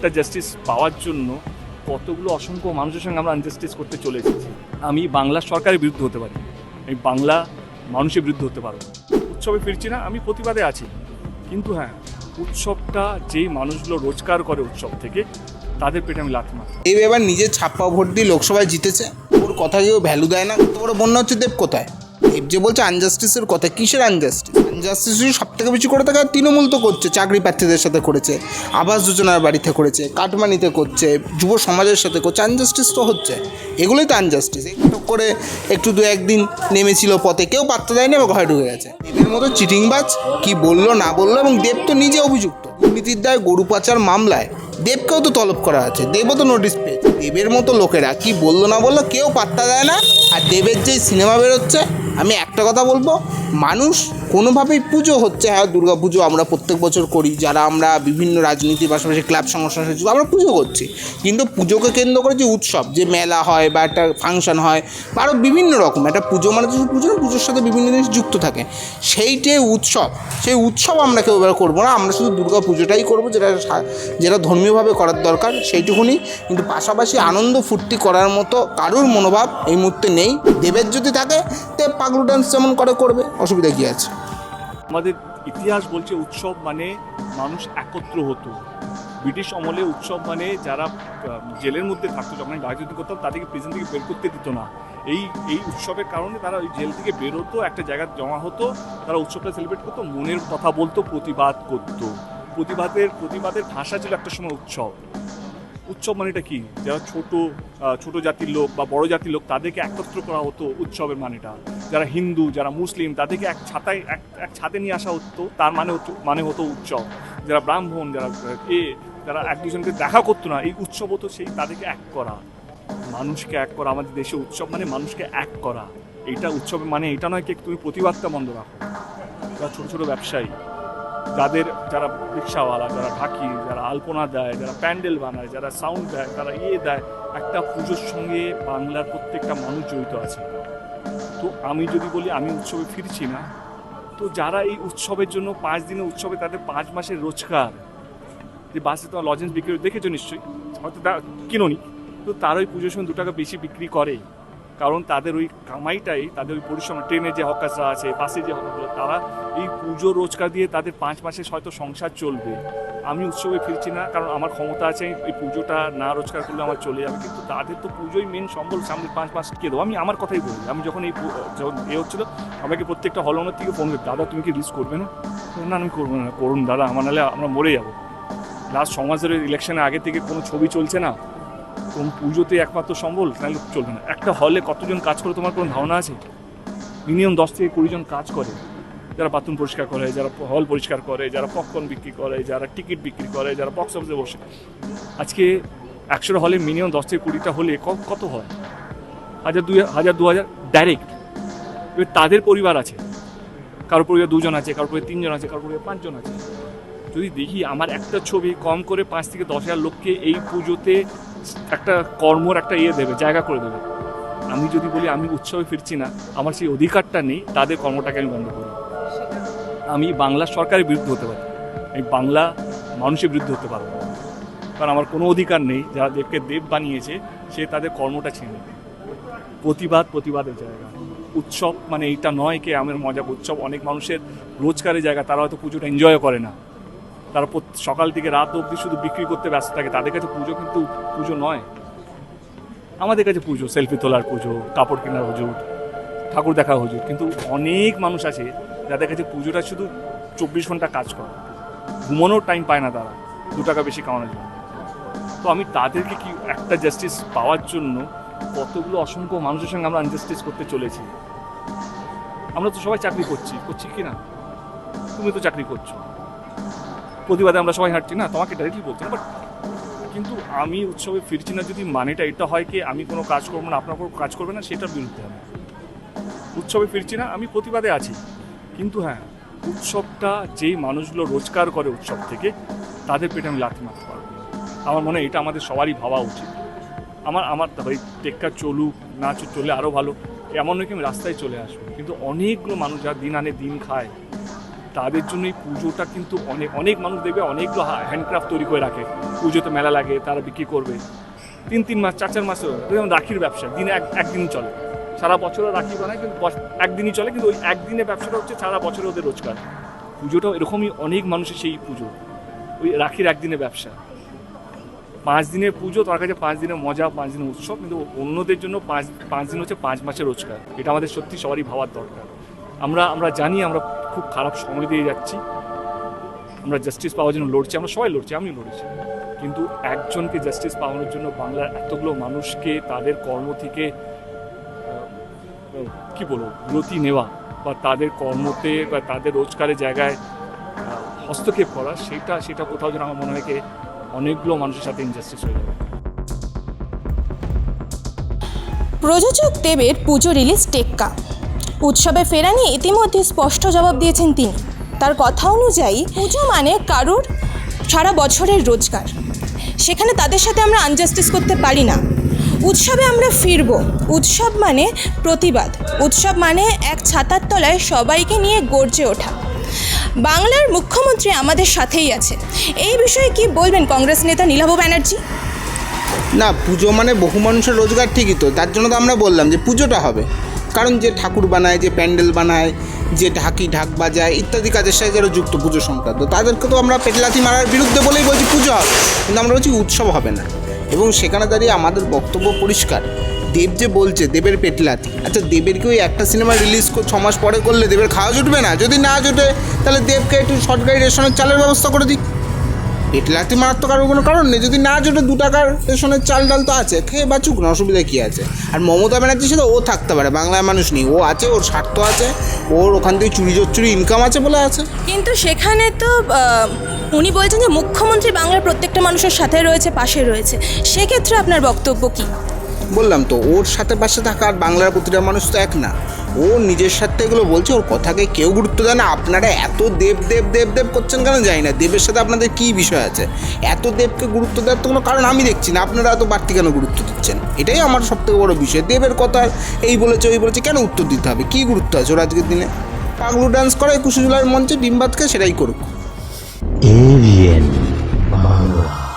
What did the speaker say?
একটা জাস্টিস পাওয়ার জন্য কতগুলো অসংখ্য মানুষের সঙ্গে আমরা আনজাস্টিস করতে চলে এসেছি আমি বাংলা সরকারের বিরুদ্ধে হতে পারি। আমি বাংলা মানুষের বিরুদ্ধে হতে পারব। উৎসবে ফিরছি না, আমি প্রতিবাদে আছি। কিন্তু হ্যাঁ উৎসবটা যেই মানুষগুলো রোজগার করে উৎসব থেকে, তাদের পেটে আমি লাথি মারি। এই এবার নিজের ছাপ্পা ভোট দিয়ে লোকসভায় জিতেছে। ওর কথা কেউ ভ্যালু দেয় না। বড় বন্যা হচ্ছে দেব কোথায়? দেব যে বলছে আনজাস্টিসের কথা, কিসের আনজাস্টিস আনজাস্টিস সব থেকে বেশি করে থাকে তৃণমূল তো করছে, চাকরি প্রার্থীদের সাথে করেছে, আবাস যোজনার বাড়িতে করেছে, কাটমানিতে করছে, যুব সমাজের সাথে করছে আনজাস্টিস তো হচ্ছে। এগুলোই তো আনজাস্টিস একটু করে একটু দু একদিন নেমেছিল পথে, কেউ পাত্তা দেয়নি বা ঘরে ঢুকে গেছে। দেবের মতো চিটিংবাজ কি বলল, না বলল, এবং দেব তো নিজে অভিযুক্ত। দুর্নীতির দায় গরু পাচার মামলায় দেবকেও তো তলব করা আছে, দেবও তো নোটিশ পেয়েছে। দেবের মতো লোকেরা কি বলল, না বলল, কেউ পাত্তা দেয় না, আর দেবের যেই সিনেমা বেরোচ্ছে আমি একটা কথা বলব মানুষ কোনোভাবেই পুজো হচ্ছে হ্যাঁ দুর্গা পুজো আমরা প্রত্যেক বছর করি যারা আমরা বিভিন্ন রাজনীতির পাশাপাশি ক্লাব সংগঠনের সাথে আমরা পুজো করছি। কিন্তু পুজোকে কেন্দ্র করে যে উৎসব যে মেলা হয় বা একটা ফাংশন হয় বা আরও বিভিন্ন রকম একটা পুজো মানে শুধু পুজো না, পুজোর সাথে বিভিন্ন জিনিস যুক্ত থাকে। সেইটাই উৎসব সেই উৎসব আমরা কেউ এবার করব না আমরা শুধু দুর্গা পুজোটাই করব যেটা যেটা ধর্মীয়ভাবে করার দরকার সেইটুকুনি। কিন্তু পাশাপাশি আনন্দ ফুর্তি করার মতো কারুর মনোভাব এই মুহূর্তে নেই। দেবের যদি থাকে তে পাগলু ডান্স যেমন করে, করবে, অসুবিধা কী আছে? আমাদের ইতিহাস বলছে উৎসব মানে মানুষ একত্র হতো। ব্রিটিশ আমলে উৎসব মানে যারা জেলের মধ্যে থাকতো, যখন রাজনীতি করতাম তাদেরকে প্রিজন থেকে বের করতে দিত না। এই এই উৎসবের কারণে তারা ওই জেল থেকে বেরোতো একটা জায়গায় জমা হতো, তারা উৎসবটা সেলিব্রেট করতো, মনের কথা বলতো, প্রতিবাদ করতো। প্রতিবাদের প্রতিবাদের ভাষা ছিল একটা সময় উৎসব। উৎসব মানেটা কি? যারা ছোট ছোট জাতির লোক বা বড় জাতির লোক, তাদেরকে একত্র করা হতো উৎসবের মানেটা। যারা হিন্দু, যারা মুসলিম, তাদেরকে এক ছাতায়, এক এক ছাদে নিয়ে আসা হতো, তার মানে মানে হতো উৎসব। যারা ব্রাহ্মণ, যারা, এ, যারা এক দুজনকে দেখা করতো না, এই উৎসব হতো সেই, তাদেরকে এক করা। মানুষকে এক করা, আমাদের দেশে উৎসব মানে মানুষকে এক করা। এটা উৎসবের মানে এটা নয় কি, তুমি প্রতিবাদটা বন্ধ রাখো। যারা ছোটো ছোটো ব্যবসায়ী যাদের যারা রিক্সাওয়ালা, যারা ঢাকি, যারা আলপনা দেয়, যারা প্যান্ডেল বানায়, যারা সাউন্ড দেয়, তারা ইয়ে দেয়, একটা পুজোর সঙ্গে বাংলার প্রত্যেকটা মানুষ জড়িত আছে। তো আমি যদি বলি, আমি উৎসবে ফিরছি না। তো যারা এই উৎসবের জন্য পাঁচ দিনের উৎসবে তাদের পাঁচ মাসের রোজগার, যে বাসে তোমার লজেন্স বিক্রি, দেখেছ নিশ্চয়ই? হয়তো তা কিনোনি। তো তার ওই পুজোর সময় দু টাকা বেশি বিক্রি করে। কারণ তাদের ওই কামাইটাই, তাদের ওই পরিশ্রম ট্রেনে যে হকাসরা আছে বাসে যে হকারগুলো, তারা এই পুজো রোজগার দিয়ে তাদের পাঁচ মাসে হয়তো সংসার চলবে। আমি উৎসবে ফিরছি না, কারণ আমার ক্ষমতা আছে, এই পুজোটা না রোজগার করলে আমার চলে যাবে, কিন্তু তাদের তো পুজোই মেন সম্বল, সামনে পাঁচ মাস কে দেবো? আমি আমার কথাই বলি, আমি যখন এই যখন এ হচ্ছিল, আমাকে প্রত্যেকটা হলনের থেকে ফোন করে, দাদা, তুমি কি রিস্ক করবে না? না আমি করব না, করুন দাদা, আমার নাহলে আমরা মরে যাব। লাস্ট সমাজের ইলেকশনের আগে থেকে কোনো ছবি চলছে না? কোন পুজোতে একমাত্র সম্বল নাহলে চলবে না। একটা হলে কতজন কাজ করে, তোমার কোনো ধারণা আছে? মিনিমাম দশ থেকে কুড়ি জন কাজ করে। যারা বাথরুম পরিষ্কার করে, যারা হল পরিষ্কার করে, যারা পপকর্ন বিক্রি করে, যারা টিকিট বিক্রি করে, যারা বক্স অফিসে বসে। আজকে একশোটা হলে মিনিমাম দশ থেকে কুড়িটা হলে কত হয়? হাজার দুই, হাজার দু হাজার ডাইরেক্ট এবার তাদের পরিবার আছে। কারোর পরিবার দুজন আছে, কারোর পরিবার তিনজন আছে, কারোর পরিবার পাঁচজন আছে। যদি দেখি আমার একটা ছবি কম করে পাঁচ থেকে দশ হাজার লোককে এই পুজোতে একটা কর্মর একটা ইয়ে দেবে, জায়গা করে দেবে। আমি যদি বলি আমি উৎসবে ফিরছি না, আমার সেই অধিকারটা নেই, তাদের কর্মটাকে আমি বন্ধ করি। আমি বাংলা সরকারের বিরুদ্ধে হতে পারি আমি বাংলা মানুষের বিরুদ্ধে হতে পারব কারণ আমার কোনো অধিকার নেই, যারা দেবকে দেব বানিয়েছে, সে তাদের কর্মটা নেবে প্রতিবাদ প্রতিবাদের জায়গা। উৎসব মানে এইটা নয় কে, আমার মজা। উৎসব অনেক মানুষের রোজগারের জায়গা, তারা হয়তো পুজোটা এনজয় করে না। তারা সকাল থেকে রাত অবধি শুধু বিক্রি করতে ব্যস্ত থাকে। তাদের কাছে পুজো কিন্তু পুজো নয়। আমাদের কাছে পুজো সেলফি তোলার পুজো, কাপড় কেনার হুজুর ঠাকুর দেখা হুজুর কিন্তু অনেক মানুষ আছে যাদের কাছে পুজোটা শুধু চব্বিশ ঘণ্টা কাজ করে। ঘুমানোর টাইম পায় না তারা। দু টাকা বেশি কামানোর জন্য। তো আমি তাদেরকে কি একটা জাস্টিস পাওয়ার জন্য কতগুলো অসংখ্য মানুষের সঙ্গে আমরা আনজাস্টিস করতে চলেছি? আমরা তো সবাই চাকরি করছি। করছি কি না? তুমি তো চাকরি করছ। প্রতিবাদে আমরা সবাই হাঁটছি। না, তোমাকে ডাইরেক্টলি বলছি না বাট কিন্তু আমি উৎসবে ফিরছি না, যদি মানেটা এটা হয় কি আমি কোনো কাজ করব না, আপনার কোনো কাজ করবে না সেটার বিরুদ্ধে আমি উৎসবে ফিরছি না, আমি প্রতিবাদে আছি। কিন্তু হ্যাঁ উৎসবটা যেই মানুষগুলো রোজগার করে উৎসব থেকে, তাদের পেটে আমি লাথি মারতে পারব আমার মনে হয় এটা আমাদের সবারই ভাবা উচিত। আমার আমার ভাই টেক্কা চলুক, না চলে আরও ভালো। এমন নয় কি আমি রাস্তায় চলে আসব। কিন্তু অনেকগুলো মানুষ যারা দিন আনে, দিন খায় তাদের জন্য এই পুজোটা কিন্তু অনেক অনেক মানুষ দেখবে, অনেকগুলো হ্যান্ডক্রাফট তৈরি করে রাখে। পুজোতে মেলা লাগে, তারা বিক্রি করবে। তিন তিন মাস, চার চার মাস যেমন রাখির ব্যবসা, দিনে এক একদিন চলে। সারা বছরও রাখি বানায়, কিন্তু একদিনই চলে, কিন্তু ওই একদিনে ব্যবসাটা হচ্ছে সারা বছর ওদের রোজগার। পুজোটাও এরকমই অনেক মানুষের সেই পুজো। ওই রাখির একদিনে ব্যবসা। পাঁচ দিনের পুজো তার কাছে পাঁচ দিনের মজা, পাঁচ দিনের উৎসব, কিন্তু অন্যদের জন্য পাঁচ পাঁচ দিন হচ্ছে পাঁচ মাসের রোজগার। এটা আমাদের সত্যি সবারই ভাবার দরকার। আমরা আমরা জানি, আমরা খুব খারাপ সময় দিয়ে যাচ্ছি। আমরা জাস্টিস পাওয়ার জন্য লড়ছি, আমরা সবাই লড়ছি, আমিও লড়েছি। কিন্তু একজনকে জাস্টিস পাওয়ানোর জন্য বাংলার এতগুলো মানুষকে তাদের কর্ম থেকে কি বলব, বিরতি নেওয়া বা তাদের কর্মতে বা তাদের রোজগারের জায়গায় হস্তক্ষেপ করা, সেটা সেটা কোথাও যেন আমার মনে হয় অনেকগুলো মানুষের সাথে ইনজাস্টিস হয়ে যাবে। প্রযোজক দেবের পুজো রিলিজ টেক্কা। উৎসবে ফেরা নিয়ে ইতিমধ্যে স্পষ্ট জবাব দিয়েছেন তিনি। তার কথা অনুযায়ী পুজো মানে কারুর সারা বছরের রোজগার। সেখানে তাদের সাথে আমরা আনজাস্টিস করতে পারি না। উৎসবে আমরা ফিরব। উৎসব মানে প্রতিবাদ। উৎসব মানে এক ছাতার তলায় সবাইকে নিয়ে গর্জে ওঠা। বাংলার মুখ্যমন্ত্রী আমাদের সাথেই আছে। এই বিষয়ে কি বলবেন কংগ্রেস নেতা নীলাভ ব্যানার্জি? না, পুজো মানে বহু মানুষের রোজগার ঠিকই তো। তার জন্য তো আমরা বললাম যে পুজোটা হবে। কারণ যে ঠাকুর বানায়, যে প্যান্ডেল বানায়, যে ঢাকি ঢাক বাজায় ইত্যাদি কাজের সাথে যারা যুক্ত পুজো সংক্রান্ত, তাদেরকে তো আমরা পেটলাতি মারার বিরুদ্ধে বলেই বলছি পুজো হবে। কিন্তু আমরা বলছি উৎসব হবে না। এবং সেখানে দাঁড়িয়ে আমাদের বক্তব্য পরিষ্কার। দেব যে বলছে, দেবের পেটলাতি আচ্ছা দেবের কি ওই একটা সিনেমা রিলিজ ছ মাস পরে করলে দেবের খাওয়া জুটবে না? যদি না জোটে, তাহলে দেবকে একটু সরকারি রেশনের চালের ব্যবস্থা করে দিক। পেটলাতি মারার তো কারোর কোনো কারণ নেই। যদি না জোটে দু টাকার রেশনের চাল ডাল তো আছে খেয়ে বাঁচুক না অসুবিধা কী আছে? আর মমতা ব্যানার্জির সাথে ও থাকতে পারে বাংলার মানুষ নেই। ও আছে ওর স্বার্থ আছে ওর ওখান থেকে চুরি চুরি ইনকাম আছে বলে আছে। কিন্তু সেখানে তো উনি বলছেন যে মুখ্যমন্ত্রী বাংলার প্রত্যেকটা মানুষের সাথে রয়েছে পাশে রয়েছে। সেক্ষেত্রে আপনার বক্তব্য কি? বললাম তো ওর সাথে পাশে থাকা আর বাংলার প্রতিটা মানুষ তো এক না। ও নিজের সাথে এগুলো বলছে, ওর কথাকে কেউ গুরুত্ব দেয় না। আপনারা এত দেব দেব দেব দেব করছেন কেন জানি না। দেবের সাথে আপনাদের কী বিষয় আছে? এত দেবকে গুরুত্ব দেওয়ার তো কোনো কারণ আমি দেখছি না। আপনারা এত বাড়তি কেন গুরুত্ব দিচ্ছেন? এটাই আমার সব থেকে বড় বিষয়। দেবের কথা এই বলেছে, ওই বলেছে, কেন উত্তর দিতে হবে? কী গুরুত্ব আছে ওর আজকের দিনে? পাগলু ডান্স করে একুশে জুলাইয়ের মঞ্চে ডিম ভাতকে সেটাই করুক। বাংলা